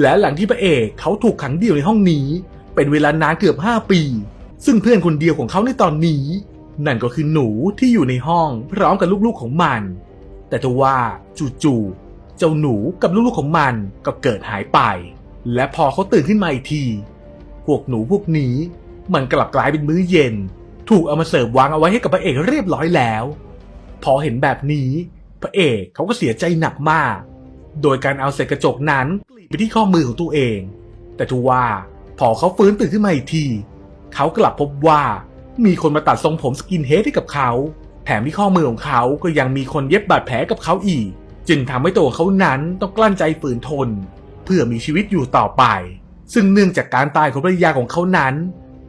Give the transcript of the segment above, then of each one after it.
และหลังที่พระเอกเขาถูกขังเดี่ยวในห้องนี้ เป็นเวลานานเกือบ 5 ปี ซึ่งเพื่อนคนเดียวของเขาในตอนนี้ นั่นก็คือหนูที่อยู่ในห้องพร้อมกับลูกๆของมัน แต่ทว่าจู่ๆเจ้าหนูกับลูกๆของมันก็เกิดหายไป และพอเขาตื่นขึ้นมาอีกที พวกหนูพวกนี้มันกลับกลายเป็นมื้อเย็น ถูกเอามาเสิร์ฟวางเอาไว้ให้กับพระเอกเรียบร้อยแล้ว พอเห็นแบบนี้ พระเอกเขาก็เสียใจหนักมาก โดยการเอาเศษกระจกนั้นกรีดไปที่ข้อมือของตัวเอง แต่ทว่าพอเขาฟื้นตื่นขึ้นมาอีกที เขากลับพบว่ามีคนมาตัดทรงผมสกินเฮดให้กับเขา แถมที่ข้อมือของเขาก็ยังมีคนเย็บบาดแผลกับเขาอีก จึงทำให้ตัวเขานั้นต้องกลั้นใจฝืนทน เพื่อมีชีวิตอยู่ต่อไป ซึ่งเนื่องจากการตายของภรรยาของเขานั้น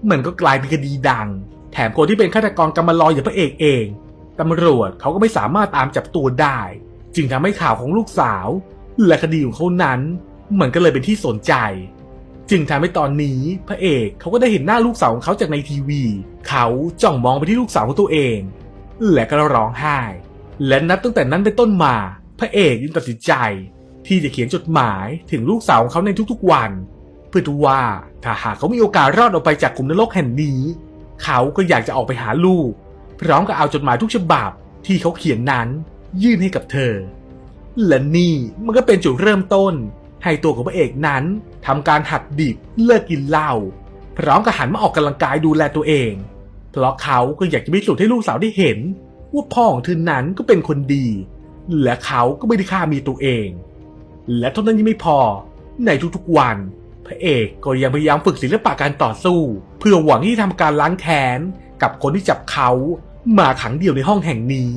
มันก็กลายเป็นคดีดัง แถมคนที่เป็นฆาตกรกำมะลอยอย่างพระเอกเองตำรวจเขาก็ไม่สามารถตามจับตัวได้ จึงทำให้ข่าวของลูกสาว และคดีของเขานั้นมันก็เลยเป็นที่สนใจ จึงทำให้ตอนนี้พระเอกเขาก็ได้เห็นหน้าลูกสาวของเขาจากในทีวี เขาจ้องมองไปที่ลูกสาวของตัวเอง และก็ร้องไห้ และนับตั้งแต่นั้นเป็นต้นมา พระเอกยึงตัดสินใจ ที่จะเขียนจดหมายถึงลูกสาวของเขาในทุกๆวัน เพื่อทว่าถ้าหากเขามีโอกาสรอดออกไปจากกลุ่มนรกแห่งนี้ เขาก็อยากจะออกไปหาลูก พร้อมกับเอาจดหมายทุกฉบับที่เขาเขียนนั้น ยื่นให้กับเธอ และนี่มันก็เป็นจุดเริ่มต้น ให้ตัวของพระเอกนั้นทำการหักดิบเลิกกินเหล้าพร้อมกับหันมาออกกำลังกายดูแลตัวเอง เพราะเขาก็อยากจะพิสูจน์ให้ลูกสาวได้เห็น ว่าพ่อของเธอนั้นก็เป็นคนดี และเขาก็ไม่ได้ฆ่ามีตัวเอง และเท่านั้นยังไม่พอในทุกๆวัน พระเอกก็ยังพยายามฝึกศิลปะการต่อสู้ เพื่อหวังที่จะทำการล้างแค้นกับคนที่จับเขามาขังเดี่ยวในห้องแห่งนี้